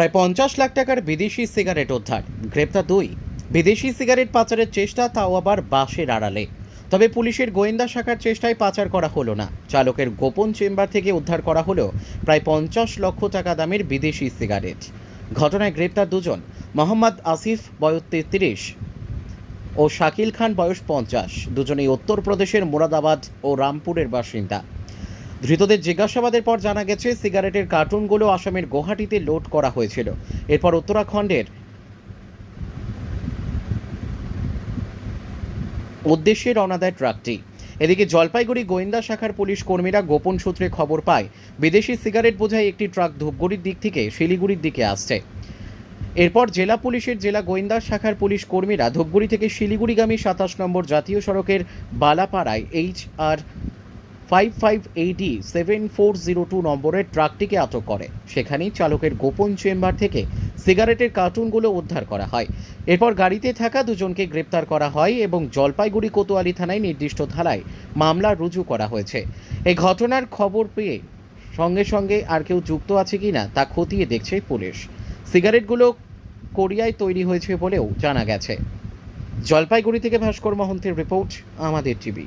প্রায় পঞ্চাশ লাখ টাকার বিদেশি সিগারেট উদ্ধার। গ্রেপ্তার দুই। বিদেশি সিগারেট পাচারের চেষ্টা তাও আবার বাসের আড়ালে। তবে পুলিশের গোয়েন্দা শাখার চেষ্টায় পাচার করা হলো না। চালকের গোপন চেম্বার থেকে উদ্ধার করা হলো প্রায় পঞ্চাশ লক্ষ টাকা দামের বিদেশি সিগারেট। ঘটনায় গ্রেপ্তার দুজন। মোহাম্মদ আসিফ, বয়স তেত্রিশ, ও শাকিল খান, বয়স পঞ্চাশ। দুজনেই উত্তরপ্রদেশের মোরাদাবাদ ও রামপুরের বাসিন্দা। ধৃতদের জিজ্ঞাসাবাদের পর জানা গেছে, সিগারেটের কার্টুনগুলো আসামের গুয়াহাটিতে লোড করা হয়েছিল। এরপর উত্তরাখণ্ডের উদ্দেশ্যে রওনা দেয় ট্রাকটি। এদিকে জলপাইগুড়ি গোয়েন্দা শাখার পুলিশ কর্মীরা গোপন সূত্রে খবর পায়, বিদেশি সিগারেট বোঝাই একটি ট্রাক ধূপগুড়ির দিক থেকে শিলিগুড়ির দিকে আসছে। এরপর জেলা পুলিশের জেলা গোয়েন্দা শাখার পুলিশ কর্মীরা ধূপগুড়ি থেকে শিলিগুড়িগামী সাতাশ নম্বর জাতীয় সড়কের বালাপাড়ায় H R five five eighty seven four zero two নম্বরের ট্রাকটিকে আটক করে। সেখানেই চালকের গোপন চেম্বার থেকে সিগারেটের কার্টুনগুলো উদ্ধার করা হয়। এরপর গাড়িতে থাকা দুজনকে গ্রেপ্তার করা হয় এবং জলপাইগুড়ি কোতোয়ালি থানায় নির্দিষ্ট ধারায় মামলা রুজু করা হয়েছে। এই ঘটনার খবর পেয়ে সঙ্গে সঙ্গে আর কেউ যুক্ত আছে কিনা তা খতিয়ে দেখছে পুলিশ। সিগারেটগুলো কোরিয়ায় তৈরি হয়েছে বলেও জানা গেছে। জলপাইগুড়ি থেকে ভাস্কর মহন্তের রিপোর্ট, আমাদের টিভি।